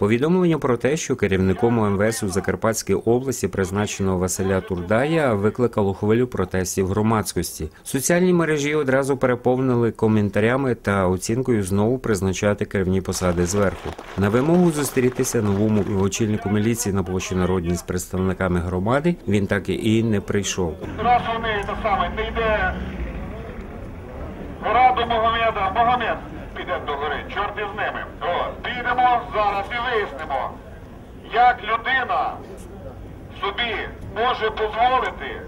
Повідомлення про те, що керівником МВС у Закарпатській області призначено Василя Турдая, викликало хвилю протестів громадськості. Соціальні мережі одразу переповнили коментарями та оцінкою знову призначати керівні посади зверху. На вимогу зустрітися новому очільнику міліції на площі Народній з представниками громади він так і не прийшов. раз вони саме не йде до Магомеда, Магомед піде до гори, чорт із ними. О, підемо зараз і вияснимо, як людина собі може дозволити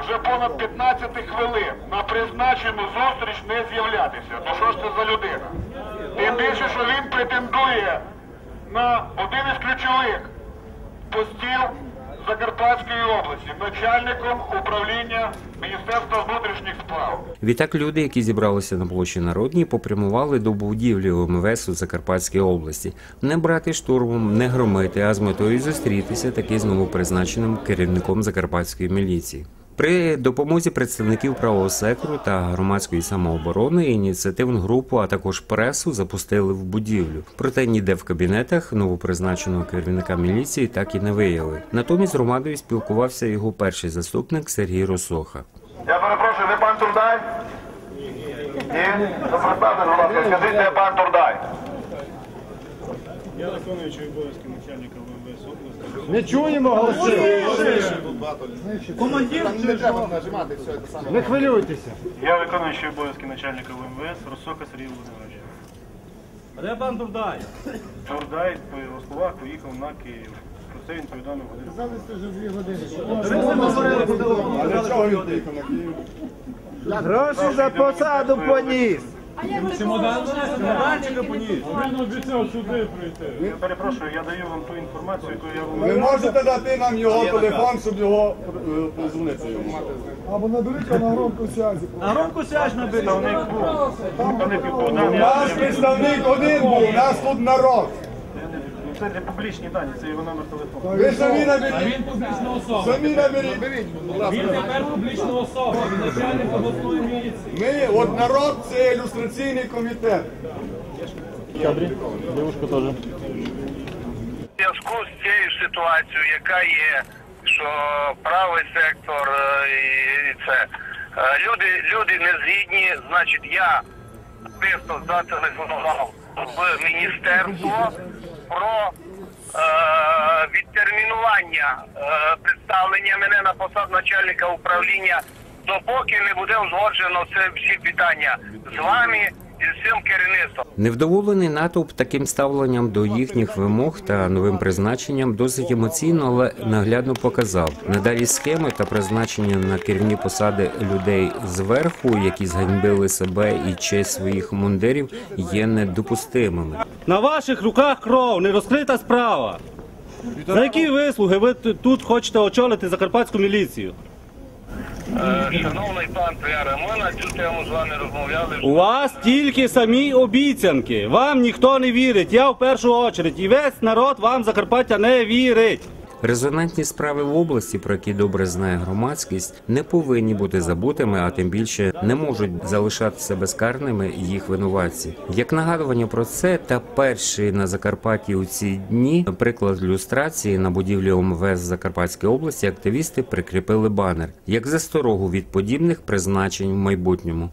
вже понад 15 хвилин на призначену зустріч не з'являтися. То що ж це за людина? Тим більше, що він претендує на один із ключових постів Закарпатської області, начальником управління Міністерства внутрішніх справ. Відтак люди, які зібралися на площі Народній, попрямували до будівлі ОМВС у Закарпатській області. Не брати штурмом, не громити, а з метою зустрітися таки з новопризначеним керівником закарпатської міліції. При допомозі представників правого сектору та громадської самооборони ініціативну групу, а також пресу запустили в будівлю. Проте ніде в кабінетах новопризначеного керівника міліції так і не виявили. Натомість з громадою спілкувався його перший заступник Сергій Росоха. Я перепрошую, ви пан Турдай? Ні? Ну, представте, будь ласка, скажіть, де пан Турдай? Я виконуючий обов'язки начальника ВМВС області. Не чуємо голоси. Не хвилюйтеся. Я виконуючий обов'язки начальника ВМВС Росока Сергій Володимирович. Пан Турдай? Турдай, по його словах, поїхав на Київ. Про це він повідомив годину. А для чого він поїхав на Київ? Гроші за посаду поніс. Чемоданчика поніс. Він обіцяв сюди прийти. Я перепрошую, я даю вам ту інформацію, яку я вам... Ви можете дати нам його телефон, щоб його е, позвонити? Або наберіть на громку связі. На громку сяж наберіть. Представник був. У нас представник один був, у нас тут народ. Це не публічні дані, це його номер телефону. Ви самі наберіть. Він публічна особа. Самі наберіть. Він тепер публічна особа, він начальник обласної міліції. Ми, от народ, це ілюстраційний комітет. В зв'язку з цією ситуацією, яка є, що правий сектор е, і це е, люди, люди не згідні, значить я особисто зателефонував в міністерство про е, відтермінування е, представлення мене на посаду начальника управління, допоки не буде узгоджено це всі питання з вами і цим керівництвом. Невдоволений натовп таким ставленням до їхніх вимог та новим призначенням досить емоційно, але наглядно показав надалі схеми та призначення на керівні посади людей зверху, які зганьбили себе і честь своїх мундирів, є недопустимими. На ваших руках кров, не розкрита справа. За які вислуги ви тут хочете очолити закарпатську міліцію? Е, Шановний пан Піаре, ми на цю тему з вами розмовляли. У вас тільки самі обіцянки. Вам ніхто не вірить. Я в першу очередь. І весь народ вам Закарпаття не вірить. Резонантні справи в області, про які добре знає громадськість, не повинні бути забутими, а тим більше не можуть залишатися безкарними їх винуватці. Як нагадування про це, та перший на Закарпатті у ці дні приклад люстрації на будівлі ОМВС Закарпатської області активісти прикріпили банер як засторогу від подібних призначень в майбутньому.